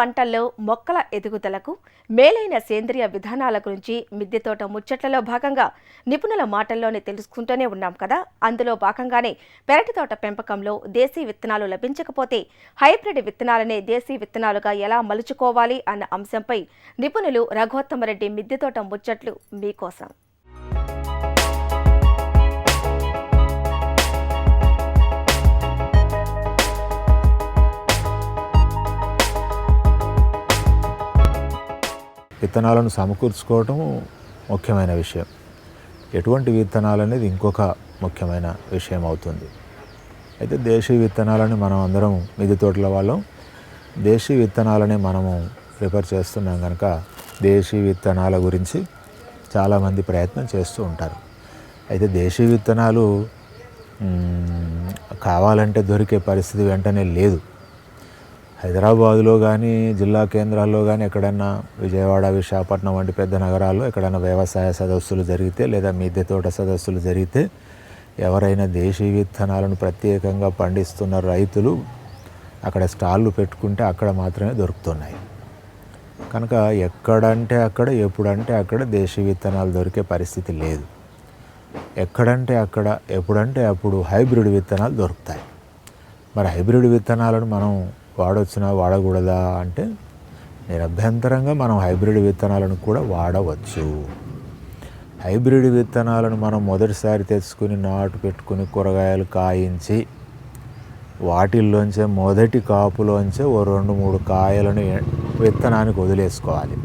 పంటల్లో మొక్కల ఎదుగుదలకు మేలైన సేంద్రియ విధానాల గురించి మిద్దె తోట ముచ్చట్లలో భాగంగా నిపుణుల మాటల్లోనే తెలుసుకుంటూనే ఉన్నాం కదా. అందులో భాగంగానే పెరటి తోట పెంపకంలో దేశీ విత్తనాలు లభించకపోతే హైబ్రిడ్ విత్తనాలనే దేశీ విత్తనాలుగా ఎలా మలుచుకోవాలి అన్న అంశంపై నిపుణులు రఘోత్తమరెడ్డి మిద్దె తోట ముచ్చట్లు మీకోసం. విత్తనాలను సమకూర్చుకోవటం ముఖ్యమైన విషయం. ఎటువంటి విత్తనాలు అనేది ఇంకొక ముఖ్యమైన విషయం అవుతుంది. అయితే దేశీ విత్తనాలని మనం అందరం మిది తోటల వాళ్ళం. దేశీ విత్తనాలని మనము ప్రిఫర్ చేస్తున్నాం కనుక దేశీ విత్తనాల గురించి చాలామంది ప్రయత్నం చేస్తూ ఉంటారు. అయితే దేశీ విత్తనాలు కావాలంటే దొరికే పరిస్థితి వెంటనే లేదు. హైదరాబాదులో కానీ జిల్లా కేంద్రాల్లో కానీ ఎక్కడైనా విజయవాడ విశాఖపట్నం వంటి పెద్ద నగరాల్లో ఎక్కడైనా వ్యవసాయ సదస్సులు జరిగితే లేదా మిద్దె తోట సదస్సులు జరిగితే ఎవరైనా దేశీ విత్తనాలను ప్రత్యేకంగా పండిస్తున్న రైతులు అక్కడ స్టాళ్ళు పెట్టుకుంటే అక్కడ మాత్రమే దొరుకుతున్నాయి. కనుక ఎక్కడంటే అక్కడ ఎప్పుడంటే అక్కడ దేశీ విత్తనాలు దొరికే పరిస్థితి లేదు. ఎక్కడంటే అక్కడ ఎప్పుడంటే అప్పుడు హైబ్రిడ్ విత్తనాలు దొరుకుతాయి. మరి హైబ్రిడ్ విత్తనాలను మనం వాడొచ్చినా వాడకూడదా అంటే నిరభ్యంతరంగా మనం హైబ్రిడ్ విత్తనాలను కూడా వాడవచ్చు. హైబ్రిడ్ విత్తనాలను మనం మొదటిసారి తెచ్చుకుని నాటు పెట్టుకుని కూరగాయలు కాయించి వాటిల్లోంచే మొదటి కాపులోంచే ఓ రెండు మూడు కాయలను విత్తనానికి వదిలేసుకోవాలి.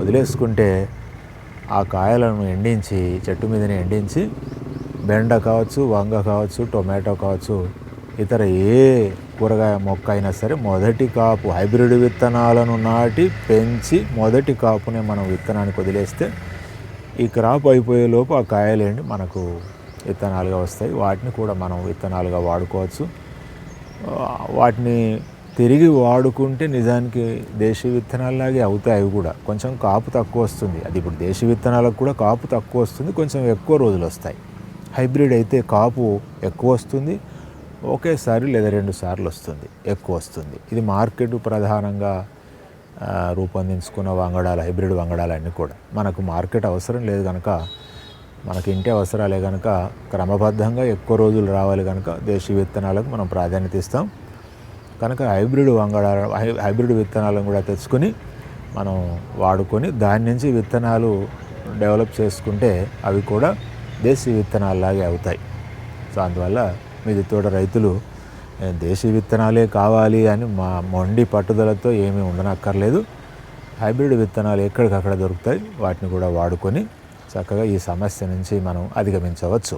వదిలేసుకుంటే ఆ కాయలను ఎండించి చెట్టు మీదనే ఎండించి బెండ కావచ్చు వంగ కావచ్చు టొమాటో కావచ్చు ఇతర ఏ కూరగాయ మొక్క అయినా సరే మొదటి కాపు హైబ్రిడ్ విత్తనాలను నాటి పెంచి మొదటి కాపునే మనం విత్తనానికి వదిలేస్తే ఈ క్రాప్ అయిపోయే లోపు ఆ కాయలేండి మనకు విత్తనాలుగా వస్తాయి. వాటిని కూడా మనం విత్తనాలుగా వాడుకోవచ్చు. వాటిని తిరిగి వాడుకుంటే నిజానికి దేశీ విత్తనాలలాగే అవుతాయి అవి కూడా. కొంచెం కాపు తక్కువ వస్తుంది. అది ఇప్పుడు దేశీ విత్తనాలకు కూడా కాపు తక్కువ వస్తుంది. కొంచెం ఎక్కువ రోజులు వస్తాయి. హైబ్రిడ్ అయితే కాపు ఎక్కువ వస్తుంది. ఒకేసారి లేదా రెండు సార్లు వస్తుంది ఎక్కువ వస్తుంది. ఇది మార్కెట్ ప్రధానంగా రూపొందించుకున్న వంగడాలు హైబ్రిడ్ వంగడాలు అన్నీ కూడా. మనకు మార్కెట్ అవసరం లేదు కనుక మనకి ఇంటి అవసరాలే కనుక క్రమబద్ధంగా ఎక్కువ రోజులు రావాలి కనుక దేశీయ విత్తనాలకు మనం ప్రాధాన్యత ఇస్తాం. కనుక హైబ్రిడ్ వంగడాల హై- హైబ్రిడ్ విత్తనాలను కూడా తెచ్చుకొని మనం వాడుకొని దాని నుంచి విత్తనాలు డెవలప్ చేసుకుంటే అవి కూడా దేశీయ విత్తనాలలాగే అవుతాయి. సో అందువల్ల మీది తోట రైతులు దేశీ విత్తనాలే కావాలి అని మా మొండి పట్టుదలతో ఏమీ ఉండనక్కర్లేదు. హైబ్రిడ్ విత్తనాలు ఎక్కడికక్కడ దొరుకుతాయి వాటిని కూడా వాడుకొని చక్కగా ఈ సమస్య నుంచి మనం అధిగమించవచ్చు.